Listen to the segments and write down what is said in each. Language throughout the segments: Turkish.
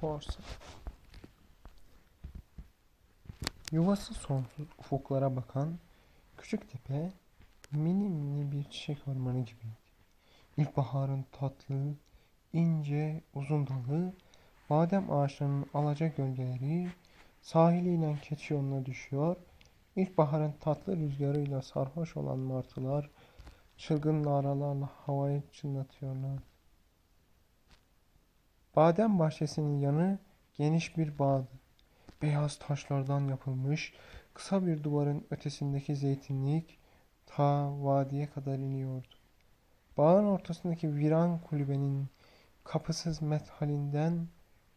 Force. Yuvası sonsuz ufuklara bakan küçük tepe mini mini bir çiçek ormanı gibiydi. İlkbaharın tatlı, ince, uzun dalı, badem ağaçlarının alaca gölgeleri sahiliyle keçi yoluna düşüyor. İlkbaharın tatlı rüzgarıyla sarhoş olan martılar çılgın naralarla havayı çınlatıyorlar. Badem bahçesinin yanı geniş bir bağdı. Beyaz taşlardan yapılmış kısa bir duvarın ötesindeki zeytinlik ta vadiye kadar iniyordu. Bağın ortasındaki viran kulübenin kapısız methalinden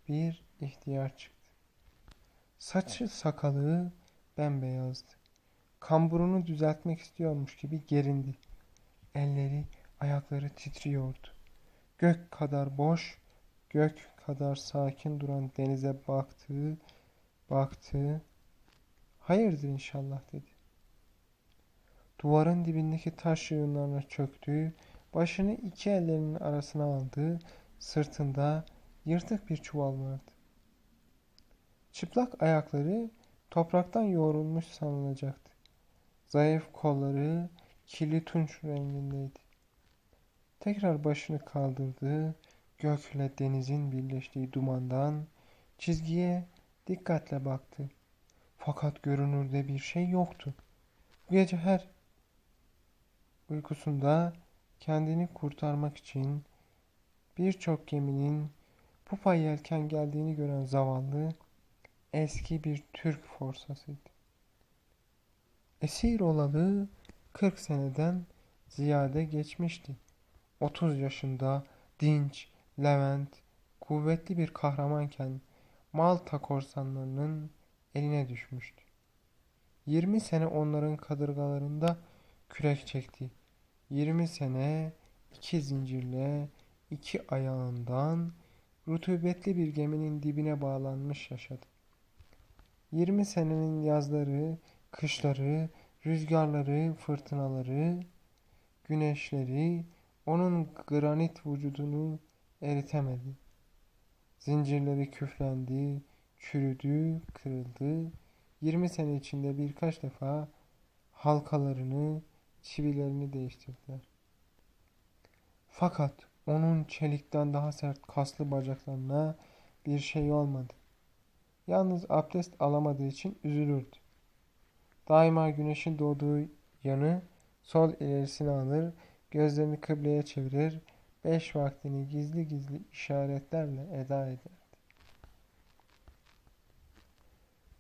bir ihtiyar çıktı. Saçı sakalı bembeyazdı. Kamburunu düzeltmek istiyormuş gibi gerindi. Elleri, ayakları titriyordu. Gök kadar boş, gök kadar sakin duran denize baktı, baktı. Hayırdır inşallah dedi. Duvarın dibindeki taş yığınlarına çöktü, başını iki ellerinin arasına aldı, sırtında yırtık bir çuval vardı. Çıplak ayakları topraktan yoğrulmuş sanılacaktı. Zayıf kolları kirli tunç rengindeydi. Tekrar başını kaldırdı, gökle denizin birleştiği dumandan çizgiye dikkatle baktı. Fakat görünürde bir şey yoktu. Bu gece her uykusunda kendini kurtarmak için birçok geminin pupa yelken geldiğini gören zavallı eski bir Türk forsasıydı. Esir olalı 40 seneden ziyade geçmişti. 30 yaşında dinç, Levent, kuvvetli bir kahramanken Malta korsanlarının eline düşmüştü. 20 sene onların kadırgalarında kürek çekti. 20 sene iki zincirle iki ayağından rutubetli bir geminin dibine bağlanmış yaşadı. 20 senenin yazları, kışları, rüzgarları, fırtınaları, güneşleri onun granit vücudunu eritemedi. Zincirleri küflendi, çürüdü, kırıldı. 20 sene içinde birkaç defa halkalarını, çivilerini değiştirdiler. Fakat onun çelikten daha sert kaslı bacaklarına bir şey olmadı. Yalnız abdest alamadığı için üzülürdü. Daima güneşin doğduğu yanı sol ilerisine alır, gözlerini kıbleye çevirir, beş vaktini gizli gizli işaretlerle eda ederdi.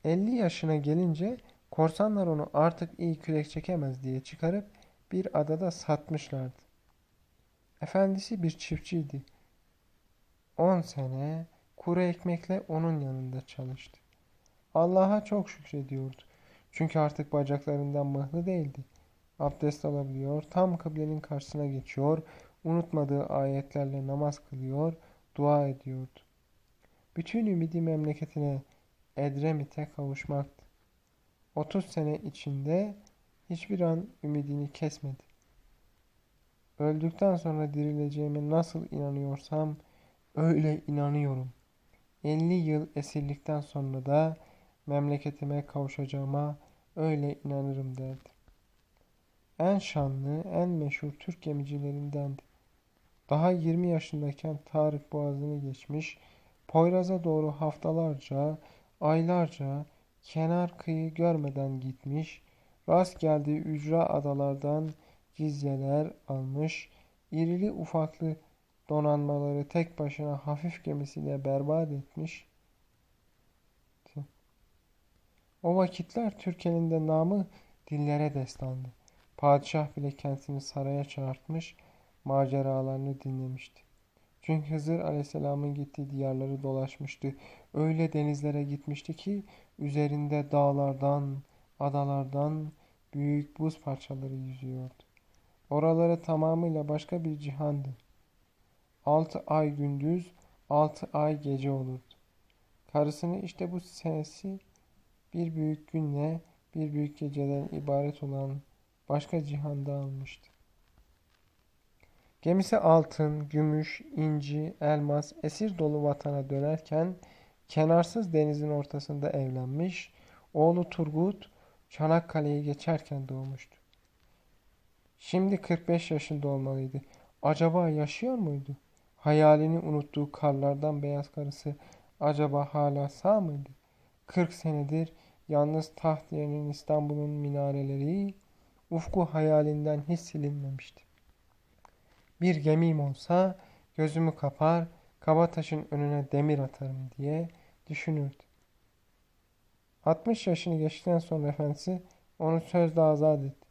50 yaşına gelince korsanlar onu artık iyi kürek çekemez diye çıkarıp bir adada satmışlardı. Efendisi bir çiftçiydi. 10 sene kuru ekmekle onun yanında çalıştı. Allah'a çok şükrediyordu. Çünkü artık bacaklarından mıhlı değildi. Abdest alabiliyor, tam kıblenin karşısına geçiyor, unutmadığı ayetlerle namaz kılıyor, dua ediyordu. Bütün ümidi memleketine Edremit'e kavuşmaktı. 30 sene içinde hiçbir an ümidini kesmedi. Öldükten sonra dirileceğime nasıl inanıyorsam öyle inanıyorum. 50 yıl esirlikten sonra da memleketime kavuşacağıma öyle inanırım derdi. En şanlı, en meşhur Türk gemicilerindendi. Daha 20 yaşındayken Tarık Boğazı'nı geçmiş, Poyraz'a doğru haftalarca, aylarca kenar kıyı görmeden gitmiş, rast geldiği ücra adalardan cizyeler almış, irili ufaklı donanmaları tek başına hafif gemisiyle berbat etmiş. O vakitler Türkiye'nin namı dillere destandı. Padişah bile kendisini saraya çağırtmış, maceralarını dinlemişti. Çünkü Hızır Aleyhisselam'ın gittiği diyarları dolaşmıştı. Öyle denizlere gitmişti ki üzerinde dağlardan, adalardan büyük buz parçaları yüzüyordu. Oraları tamamıyla başka bir cihandı. Altı ay gündüz, altı ay gece olurdu. Karısını işte bu senesi bir büyük günle bir büyük geceden ibaret olan başka cihanda almıştı. Gemisi altın, gümüş, inci, elmas, esir dolu vatana dönerken kenarsız denizin ortasında evlenmiş, oğlu Turgut Çanakkale'yi geçerken doğmuştu. Şimdi 45 yaşında olmalıydı. Acaba yaşıyor muydu? Hayalini unuttuğu karlardan beyaz karısı acaba hala sağ mıydı? 40 senedir yalnız taht yerinin İstanbul'un minareleri ufku hayalinden hiç silinmemişti. Bir gemim olsa gözümü kapar, Kabataş'ın önüne demir atarım diye düşünürdü. 60 yaşını geçtikten sonra efendisi onu sözle azat etti.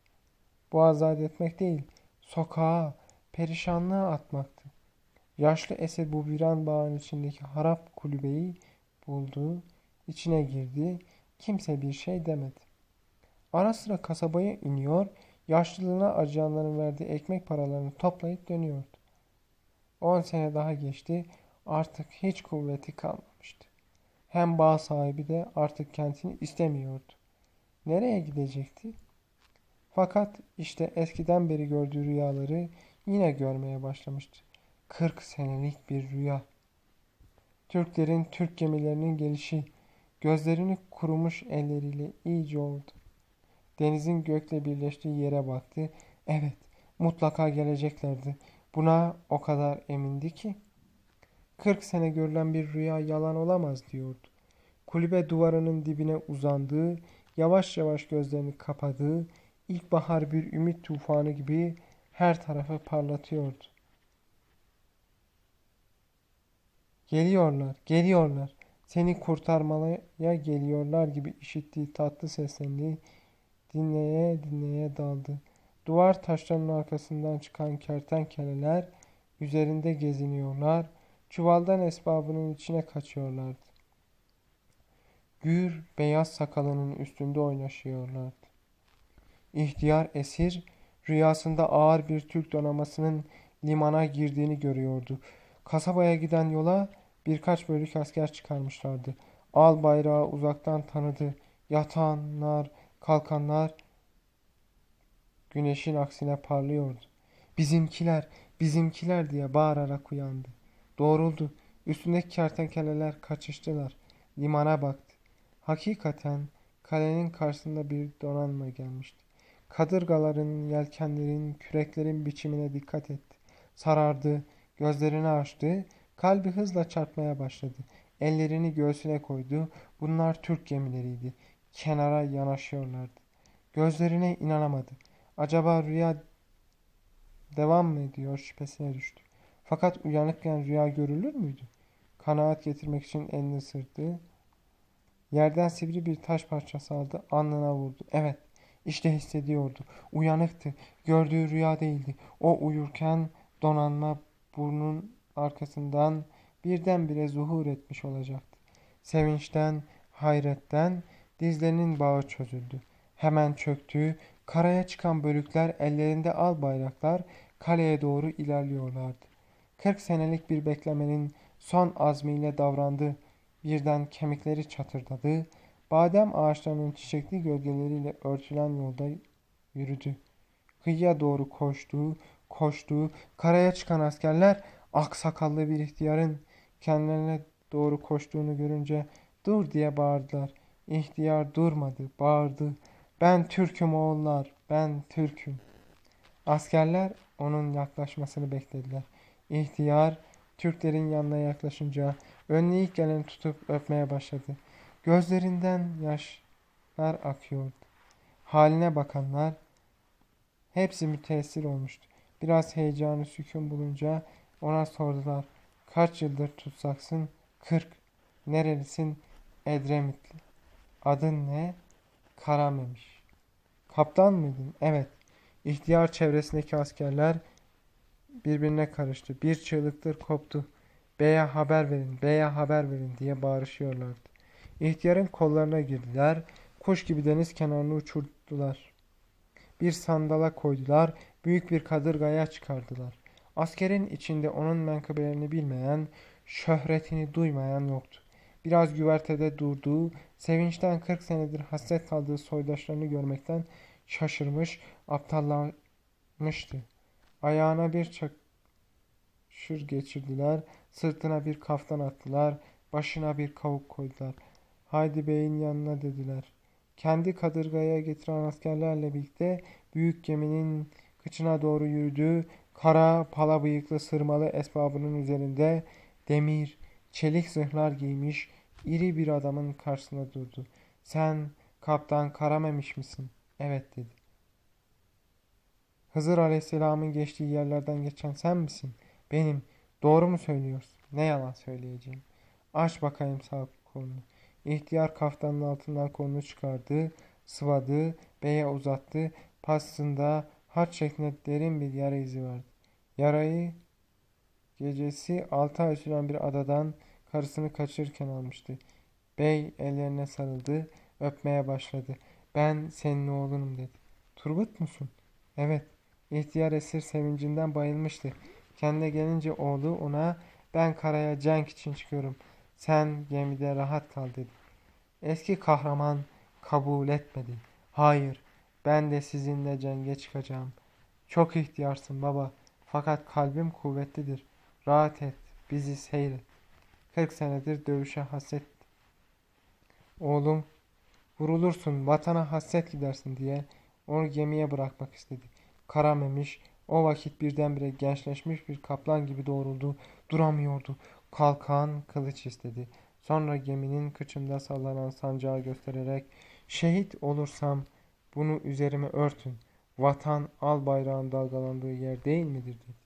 Bu azat etmek değil, sokağa, perişanlığa atmaktı. Yaşlı Esed bu viran bağın içindeki harap kulübeyi buldu, içine girdi, kimse bir şey demedi. Ara sıra kasabaya iniyor, yaşlılığına acıyanların verdiği ekmek paralarını toplayıp dönüyordu. On sene daha geçti, artık hiç kuvveti kalmamıştı. Hem bağ sahibi de artık kentini istemiyordu. Nereye gidecekti? Fakat işte eskiden beri gördüğü rüyaları yine görmeye başlamıştı. 40 senelik bir rüya. Türklerin Türk gemilerinin gelişi gözlerini kurumuş elleriyle iyice oldu. Denizin gökle birleştiği yere baktı. Evet, mutlaka geleceklerdi. Buna o kadar emindi ki. 40 sene görülen bir rüya yalan olamaz diyordu. Kulübe duvarının dibine uzandığı, yavaş yavaş gözlerini kapadığı, ilkbahar bir ümit tufanı gibi her tarafı parlatıyordu. Geliyorlar, geliyorlar. Seni kurtarmaya geliyorlar gibi işittiği tatlı seslerini dinleye dinleye daldı. Duvar taşlarının arkasından çıkan kertenkeleler üzerinde geziniyorlar, çuvaldan esbabının içine kaçıyorlardı. Gür beyaz sakalının üstünde oynaşıyorlardı. İhtiyar esir rüyasında ağır bir Türk donamasının limana girdiğini görüyordu. Kasabaya giden yola birkaç bölük asker çıkarmışlardı. Al bayrağı uzaktan tanıdı. Yatanlar, kalkanlar güneşin aksine parlıyordu. Bizimkiler, bizimkiler diye bağırarak uyandı. Doğruldu. Üstündeki kertenkeleler kaçıştılar. Limana baktı. Hakikaten kalenin karşısında bir donanma gelmişti. Kadırgaların, yelkenlerin, küreklerin biçimine dikkat etti. Sarardı, gözlerini açtı, kalbi hızla çarpmaya başladı. Ellerini göğsüne koydu. Bunlar Türk gemileriydi. Kenara yanaşıyorlardı. Gözlerine inanamadı. Acaba rüya devam mı ediyor şüphesine düştü. Fakat uyanıkken rüya görülür müydü? Kanaat getirmek için elini ısırdı. Yerden sivri bir taş parçası aldı. Alnına vurdu. Evet. işte hissediyordu. Uyanıktı. Gördüğü rüya değildi. O uyurken donanma burnun arkasından birdenbire zuhur etmiş olacaktı. Sevinçten, hayretten dizlerinin bağı çözüldü. Hemen çöktü. Karaya çıkan bölükler ellerinde al bayraklar kaleye doğru ilerliyorlardı. Kırk senelik bir beklemenin son azmiyle davrandı. Birden kemikleri çatırdadı. Badem ağaçlarının çiçekli gölgeleriyle örtülen yolda yürüdü. Kıyıya doğru koştu, koştu. Karaya çıkan askerler aksakallı bir ihtiyarın kendilerine doğru koştuğunu görünce dur diye bağırdılar. İhtiyar durmadı, bağırdı. Ben Türk'üm oğullar, ben Türk'üm. Askerler onun yaklaşmasını beklediler. İhtiyar Türklerin yanına yaklaşınca önüne ilk geleni tutup öpmeye başladı. Gözlerinden yaşlar akıyordu. Haline bakanlar hepsi müteessir olmuştu. Biraz heyecanı sükun bulunca ona sordular. Kaç yıldır tutsaksın? Kırk. Nerelisin? Edremitli. Adın ne? Karamemiş. Kaptan mıydın? Evet. İhtiyar çevresindeki askerler birbirine karıştı. Bir çığlıktır koptu. Bey'e haber verin, Bey'e haber verin diye bağırışıyorlardı. İhtiyarın kollarına girdiler. Kuş gibi deniz kenarını uçurdular. Bir sandala koydular. Büyük bir kadırgaya çıkardılar. Askerin içinde onun menkıbelerini bilmeyen, şöhretini duymayan yoktu. Biraz güvertede durduğu, sevinçten kırk senedir hasret kaldığı soydaşlarını görmekten şaşırmış, aptallanmıştı. Ayağına bir şır geçirdiler. Sırtına bir kaftan attılar. Başına bir kavuk koydular. Haydi Bey'in yanına dediler. Kendi kadırgaya getiren askerlerle birlikte büyük geminin kıçına doğru yürüdü. Kara, pala bıyıklı sırmalı esbabının üzerinde demir, çelik zırhlar giymiş iri bir adamın karşısında durdu. Sen kaptan Karamemiş misin? Evet dedi. Hızır Aleyhisselam'ın geçtiği yerlerden geçen sen misin? Benim. Doğru mu söylüyorsun? Ne yalan söyleyeceğim. Aç bakayım sağ kolunu. İhtiyar kaftanın altından kolunu çıkardı, sıvadı, beye uzattı. Pasında harç şeklinde derin bir yara izi vardı. Yarayı gecesi altı ay süren bir adadan karısını kaçırırken almıştı. Bey ellerine sarıldı, öpmeye başladı. Ben senin oğlunum dedi. Turgut musun? Evet. İhtiyar esir sevincinden bayılmıştı. Kendine gelince oğlu ona ben karaya cenk için çıkıyorum. Sen gemide rahat kal dedi. Eski kahraman kabul etmedi. Hayır, ben de sizinle cenge çıkacağım. Çok ihtiyarsın baba. Fakat kalbim kuvvetlidir. Rahat et, bizi seyret. Kırk senedir dövüşe hasret. Oğlum, vurulursun, vatana hasret gidersin diye onu gemiye bırakmak istedi. Karamemiş, o vakit birdenbire gençleşmiş bir kaplan gibi doğruldu. Duramıyordu. Kalkan, kılıç istedi. Sonra geminin kıçında sallanan sancağı göstererek şehit olursam bunu üzerime örtün. Vatan al bayrağın dalgalandığı yer değil midir dedi.